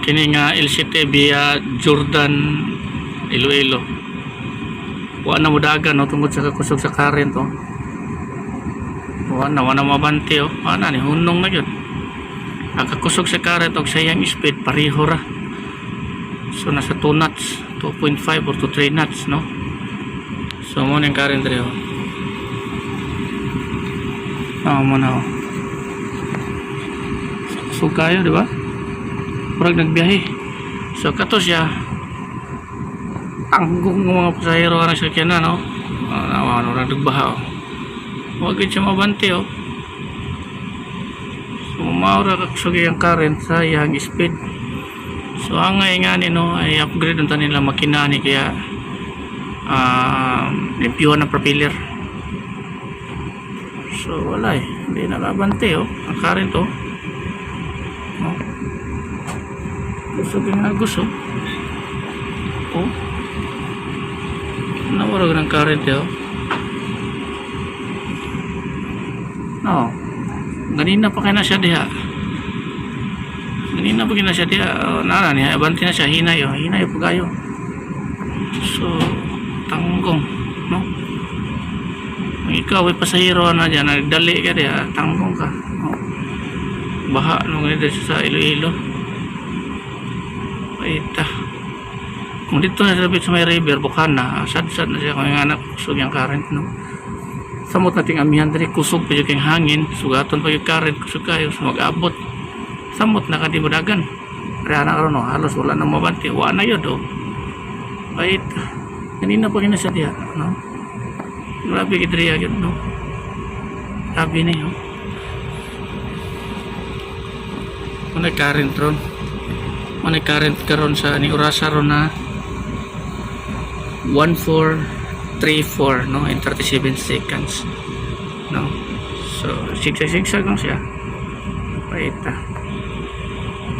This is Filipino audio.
kini nga LCT via Jordan Iloilo. Wa na mo dagan no? Tungod sa kakusog sa current oh wa na wa na mabanti oh. Wa na ni hunong na gyud ang kakusog sa current og sayang speed pareho ra. So nasa 2 knots 2.5 or to 3 knots no? So mo ning current rin oh. Ah, mo oh. So kayo, di ba? Murag nagbiyahe. So kato siya. Ang ng mga pasahero ang sakyan na, no? Uh, nawa, no, nagbaha, oh. Huwag siya mabanti, oh. So, maura kakusugay ang current sa iyang speed. So, ang nga ni, no, ay upgrade nito nila makinani kaya um, limpyuhan ng propeller. So wala eh. Hindi nakabante oh. Ang current oh. Oh. Gusto ginagos oh. Oh. Nawarag ng current eh oh. No. Ganina pa kaya na siya diha. Ganina pa kaya na siya diha. Oh, nara niya. Abante na siya. Hinay oh. Hinay po kayo. So, tanggong. No? Kung ikaw ay pasahero na dyan, nagdali ka diya, tanggong ka. Oh. Baha nung ganito sa Iloilo. Paita. Kung dito na sa sa may river, bukan na, sad-sad na siya kung anak kusog yung current, no? Samot nating amihan dali, kusog pa yung hangin, sugaton pa yung current, kusog kayo, so mag-abot. Samot na ka di mo dagan. Kaya na karon no, halos wala nang mabanti. Wa na yun, oh. Paita. Kanina pa kinasa diya, no? Grabe kidriya yun, no? Grabe na yun. Manay current ron. Manay current karon sa ni orasa ron na 1434 no? In 37 seconds no? So sigsag sigsag lang siya. Paita